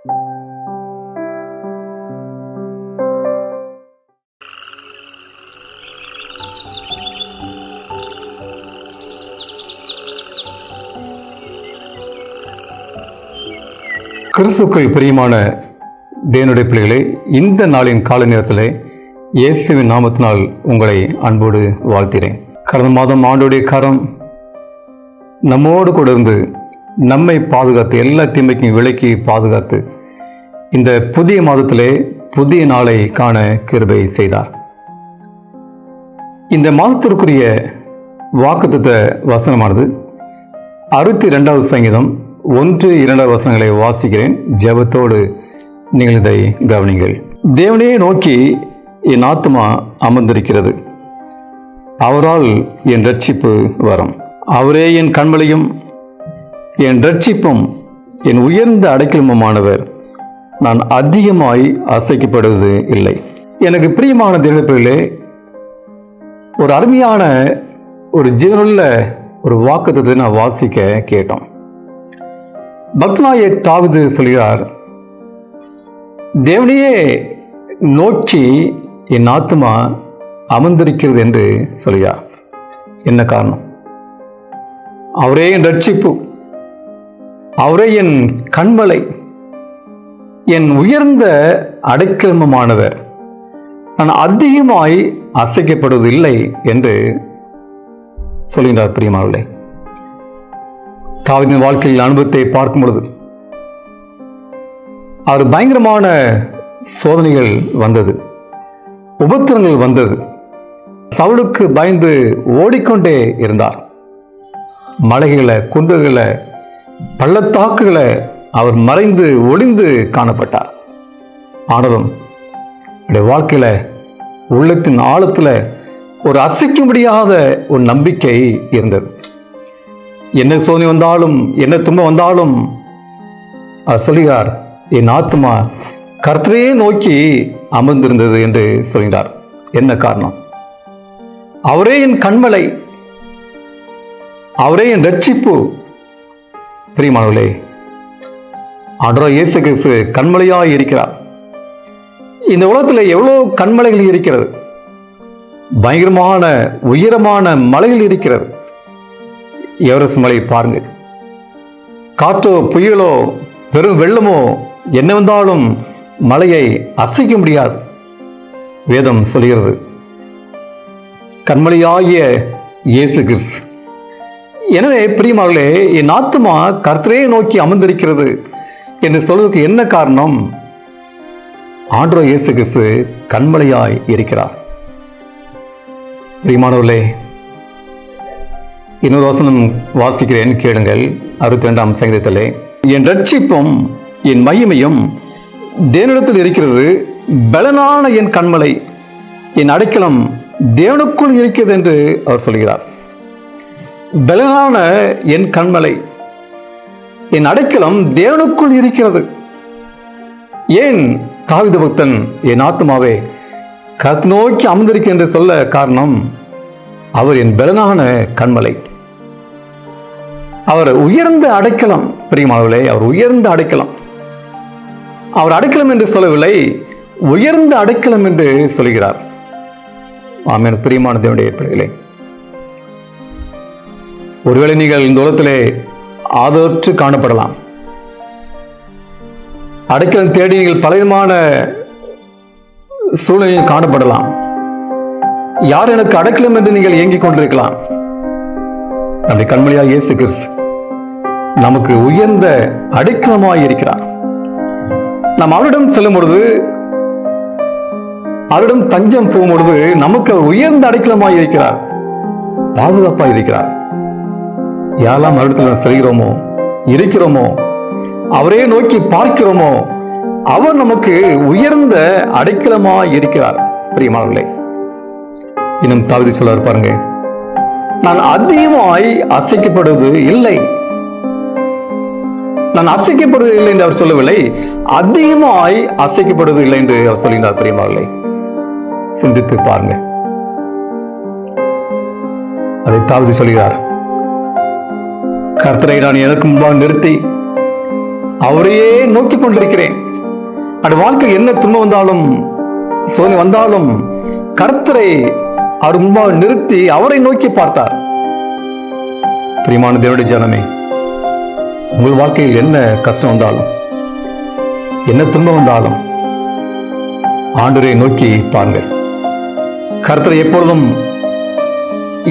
கிறிஸ்துக்கள் பிரியமான தேவனுடைய பிள்ளைகளே இந்த நாளின் கால நேரத்தில் இயேசுவின் நாமத்தினால் உங்களை அன்போடு வாழ்த்திறேன் கடந்த மாதம் ஆண்டுடைய கரம் நம்மோடு கூட இருந்து நம்மை பாதுகாத்து எல்லா தீமைக்கும் விலக்கி பாதுகாத்து இந்த புதிய மாதத்திலே புதிய நாளை காண கிருபை செய்தார். இந்த மாதத்திற்குரிய வாக்குத்த வசனமானது அறுபத்தி ரெண்டாவது சங்கீதம் ஒன்று இரண்டாவது வசனங்களை வாசிக்கிறேன். ஜெபத்தோடு நீங்கள் இதை கவனிங்கள். தேவனையே நோக்கி என் ஆத்மா அமர்ந்திருக்கிறது. அவரால் என் ரட்சிப்பு வரும். அவரே என் கண்மலையும் என் ரட்சிப்பும் என் உயர்ந்த அடைக்கலமுமானவர். நான் அதிகமாய் அசைக்கப்படுவது இல்லை. எனக்கு பிரியமான தேவப்பிள்ளைகளே ஒரு அருமையான ஒரு ஜீவனுள்ள ஒரு வாக்குத்தத்தை நான் வாசிக்க கேட்டோம். பத்னாயை தாவது சொல்கிறார் தேவனையே நோக்கி என் ஆத்மா அமர்ந்திருக்கிறது என்று சொல்கிறார். என்ன காரணம்? அவரே என் ரட்சிப்பு. அவரே என் கண்மலை. என் உயர்ந்த அடைக்கலமமானவர். நான் அதிகமாய் அசைக்கப்படுவதில்லை என்று சொல்கின்றார் பிரியமானவர்களே. தாவின் வாழ்க்கையில் அனுபவத்தை பார்க்கும் பொழுது அவர் பயங்கரமான சோதனைகள் வந்தது. உபத்திரங்கள் வந்தது. சவுளுக்கு பயந்து ஓடிக்கொண்டே இருந்தார். மலைகளை குன்றுகளை பள்ளத்தாக்குகளை அவர் மறைந்து ஒளிந்து காணப்பட்டார். ஆனாலும் என்னுடைய வாழ்க்கையில் உள்ளத்தின் ஆழத்துல ஒரு அசைக்க முடியாத ஒரு நம்பிக்கை இருந்தது. என்ன சோதனை வந்தாலும் என்ன துன்பம் வந்தாலும் அவர் சொல்கிறார் என் ஆத்மா கர்த்தரையே நோக்கி அமர்ந்திருந்தது என்று சொல்கிறார். என்ன காரணம்? அவரே என் கண்மலை அவரே என் ரட்சிப்பு பிரியமானவர்களே ஆண்டவர் இயேசு கிறிஸ்து கண்மலையாக இருக்கிறார். இந்த உலகத்தில் எவ்வளோ கண்மலைகள் இருக்கிறது. பயங்கரமான உயரமான மலைகள் இருக்கிறது. எவரெஸ்ட் மலையை பாருங்க காற்றோ புயலோ பெரும் வெள்ளமோ என்ன வந்தாலும் மலையை அசைக்க முடியாது. வேதம் சொல்கிறது கண்மலையாகிய இயேசு கிறிஸ்து எனவே பிரியமார்களே என் ஆத்மா கர்த்தரையை நோக்கி அமர்ந்திருக்கிறது என்று சொல்வதற்கு என்ன காரணம்? ஆண்டோ இயேசு கிறிஸ்து கண்மலையாய் இருக்கிறார். பிரியமானவர்களே இன்னொரு வசனம் வாசிக்கிறேன் கேளுங்கள். அறுபத்தி ரெண்டாம் சங்கீதத்திலே என் ரட்சிப்பும் என் மகிமையும் தேவனிடத்தில் இருக்கிறது. பலனான என் கண்மலை என் அடைக்கலம் தேவனுக்குள் இருக்கிறது என்று அவர் சொல்கிறார். பலனான என் கண்மலை. என் அடைக்கலம் தேவனுக்குள் இருக்கிறது. ஏன் தாவித பக்தன் என் ஆத்மாவே கத் நோக்கி அமர்ந்திருக்க என்று சொல்ல காரணம் அவர் என் பலனான கண்மலை. அவர் உயர்ந்த அடைக்கலம் பிரியமானவர்களே அவர் உயர்ந்த அடைக்கலம். அவர் அடைக்கலம் என்று சொல்லவில்லை உயர்ந்த அடைக்கலம் என்று சொல்கிறார். ஆமேன் பிரியமான தேவனுடைய பிள்ளைகளே. ஒருவேளை நீங்கள் இந்த உலகத்திலே ஆதரவற்று காணப்படலாம். அடைக்கலம் தேடி நீங்கள் பலவிதமான சூழ்நிலையில் காணப்படலாம். யார் எனக்கு அடைக்கலம் என்று நீங்கள் இயங்கிக் கொண்டிருக்கலாம்? நம்முடைய கண்மொழியா இயேசு கிறிஸ்து நமக்கு உயர்ந்த அடைக்கலமாய் இருக்கிறார். நாம் அவரிடம் செல்லும் பொழுது அவரிடம் தஞ்சம் போகும் பொழுது நமக்கு உயர்ந்த அடைக்கலமாய் இருக்கிறார். பாதுகாப்பாக இருக்கிறார். யாரெல்லாம் மறுபடியும் செல்கிறோமோ இருக்கிறோமோ அவரே நோக்கி பார்க்கிறோமோ அவர் நமக்கு உயர்ந்த அடைக்கலமாக இருக்கிறார். பிரியமானவர்களே இன்னும் தாவிதி சொல்ல பாருங்க. நான் அதிகமாய் அசைக்கப்படுவது இல்லை. நான் அசைக்கப்படுவது இல்லை என்று அவர் சொல்லவில்லை. அதிகமாய் அசைக்கப்படுவது இல்லை என்று அவர் சொல்கிறார் பிரியமானவர்களே. சிந்தித்து பாருங்க அதை தாவிதி சொல்கிறார் கர்த்தரை நான் எனக்கு முன்பாக நிறுத்தி அவரையே நோக்கி கொண்டிருக்கிறேன். அது வாழ்க்கை என்ன துன்பம் வந்தாலும் சோதனை வந்தாலும் கர்த்தரை அவர் முன்பாக நிறுத்தி அவரை நோக்கி பார்த்தார். பிரியமான தேவனுடைய ஜனமே உங்கள் வாழ்க்கையில் என்ன கஷ்டம் வந்தாலும் என்ன துன்பம் வந்தாலும் ஆண்டரை நோக்கி பாருங்கள். கர்த்தரை எப்பொழுதும்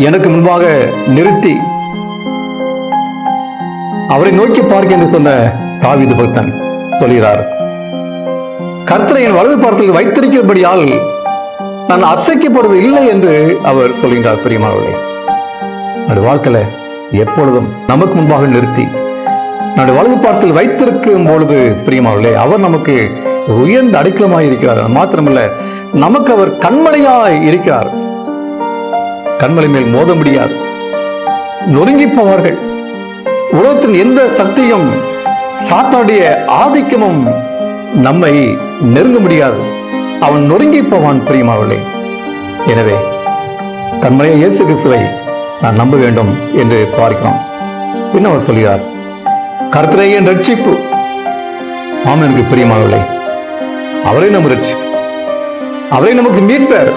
எனக்கு முன்பாக நிறுத்தி அவரை நோக்கி பார்க்க என்று சொன்ன தாவிது பக்தன் சொல்கிறார் கர்த்தரை என் வலது பார்சல் வைத்திருக்கிறபடியால் நான் அசைக்கப்படுவது இல்லை என்று அவர் சொல்கின்றார் பிரியமானவர்களே. அது வாழ்க்கையில எப்பொழுதும் நமக்கு முன்பாக நிறுத்தி நம்முடைய வலது பார்சல் வைத்திருக்கும் பொழுது பிரியமானவர்களே அவர் நமக்கு உயர்ந்த அடைக்கலமாய் இருக்கிறார். அது மாத்திரமல்ல நமக்கு அவர் கண்மலையாய் இருக்கிறார். கண்மலை மேல் மோத முடியாது நொறுங்கி போவார்கள். உலகத்தின் எந்த சக்தியும் சாத்தாடைய ஆதிக்கமும் நம்மை நெருங்க முடியாது. அவன் நொறுங்கி போவான் பிரியமாவளே எனவே கண்மலைய இயேசு கிறிஸ்துவை நான் நம்ப வேண்டும் என்று பார்க்கிறோம் பின்ன அவர் சொல்கிறார்? கர்த்தரே என் ரட்சிப்பு ஆம் எனக்கு பிரியமானவர்களே. அவரே நம்ம ரட்சிப்பு அவரே நமக்கு மீட்பர்.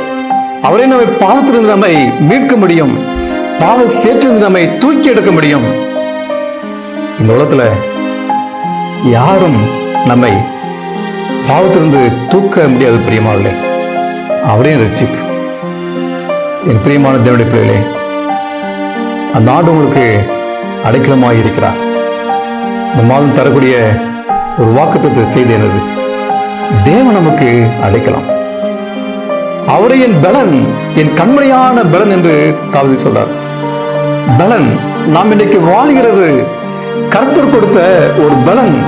அவரே நம்மை பாவத்திலிருந்து நம்மை மீட்க முடியும். பாவ சேற்றிலிருந்து நம்மை தூக்கி எடுக்க முடியும். இந்த உலகத்துல யாரும் நம்மை பாவத்திலிருந்து தூக்க முடியாது பிரியமானவர்களே அவரையும் ரட்சிப்பு. என் பிரியமான தேவனுடைய பிள்ளைகளே அந்த ஆண்டு உங்களுக்கு அடைக்கலமாக இருக்கிறார். இந்த மாதம் தரக்கூடிய ஒரு வாக்குத்தத்தை செய்தி எனது தேவன் நமக்கு அடைக்கலாம். அவரை என் பலன் என் கண்மணியான பலன் என்று தாவதி சொல்றார். பலன் நாம் இன்றைக்கு வாழ்கிறது கர்த்தர் கொடுத்த ஒரு பலன்.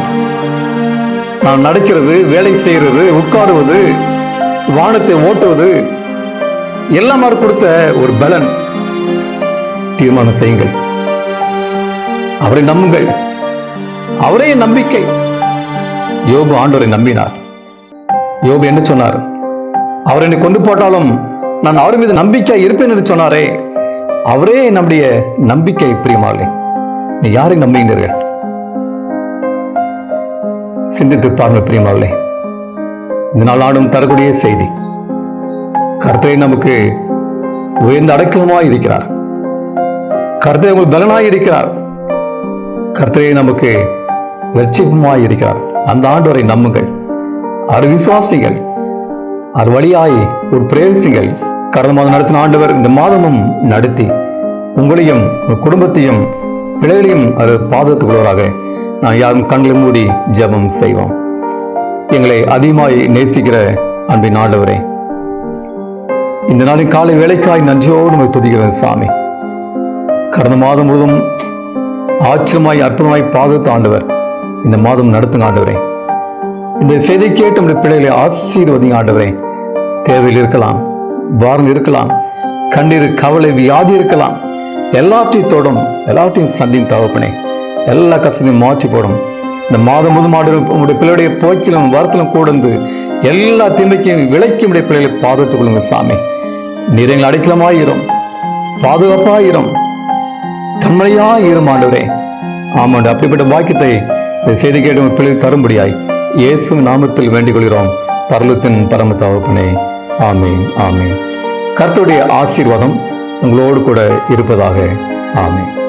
நான் நடக்கிறது வேலை செய்யறது உட்காருவது வானத்தை ஓட்டுவது எல்லாம் அவர் கொடுத்த ஒரு பலன். தீர்மானம் செய்யுங்கள். அவரை நம்புங்கள். அவரே நம்பிக்கை. யோபு ஆண்டவரை நம்பினார். யோபு என்ன சொன்னார்? அவர் என்னை கொண்டு போட்டாலும் நான் அவர் மீது நம்பிக்கை இருப்பேன் என்று சொன்னாரே. அவரே நம்முடைய நம்பிக்கை பிரியமாலே. நீ யாரை நம்புகிறீர்கள்? சிந்தித்து பாருங்கள் பிரியமாவளே இந்த நாளாடும் தரக்கூடிய செய்தி. கர்த்தரை நமக்கு உயர்ந்த அடைக்கலமாய் இருக்கிறார். கர்த்தரை உங்கள் பலனாய் இருக்கிறார். கர்த்தரை நமக்கு லட்சியமாய் இருக்கிறார். அந்த ஆண்டவரை நம்புங்கள். அவர் விசுவாசிகள். அது வழியாய் ஒரு பிரேசிகள் கடந்த மாதம் நடத்தின ஆண்டவர் இந்த மாதமும் நடத்தி. உங்களையும் குடும்பத்தையும் பிள்ளைகளையும் அது பாதத்துக்குள்ளவராக நான் யாரும் கண்களை மூடி ஜெபம் செய்வோம். எங்களை அதிகமாய் நேசிக்கிற அன்பின் ஆண்டவரே இந்த நாளின் காலை வேலைக்காய் நன்றியோடு நம்ம துதிக்கிறேன் சாமி. கடந்த மாதம் முழுவதும் ஆச்சரியமாய் அற்புதமாய் பாதுகாத்த ஆண்டவர் இந்த மாதம் நடத்துங்க ஆண்டவரே. இந்த செய்தி கேட்டு நம்முடைய பிள்ளைகளை ஆசீர்வதிங்க ஆண்டவரே. தேவையில் இருக்கலாம் வாரம் இருக்கலாம் கண்ணீர் கவலை வியாதி இருக்கலாம் எல்லாத்தையும் தொடும் எல்லாத்தையும் சந்தின் தகப்பனே. எல்லா கஷ்டத்தையும் மாற்றி போடும். இந்த மாதம் முது மாடு உங்களுடைய பிள்ளையுடைய போக்கிலும் வரத்திலும் கூடந்து எல்லா தீமைக்கும் விளைக்கும் உடைய பிள்ளைகளை பாதுகாத்துக் கொள்ளுங்க சாமி. நீரங்கள் அடைக்கலமாயிரும் பாதுகாப்பாயிரும் கண்மலையா இருமாண்டவரே ஆமாண்டு அப்படிப்பட்ட வாக்கியத்தை செய்தி கேட்டு பிள்ளை தரும்படியாய் இயேசு நாமத்தில் வேண்டிக் கொள்கிறோம் பரலத்தின் பரம தகப்பனே. ஆமேன் ஆமேன். கர்த்தருடைய ஆசீர்வாதம் உங்களோடு கூட இருப்பதாக. ஆமே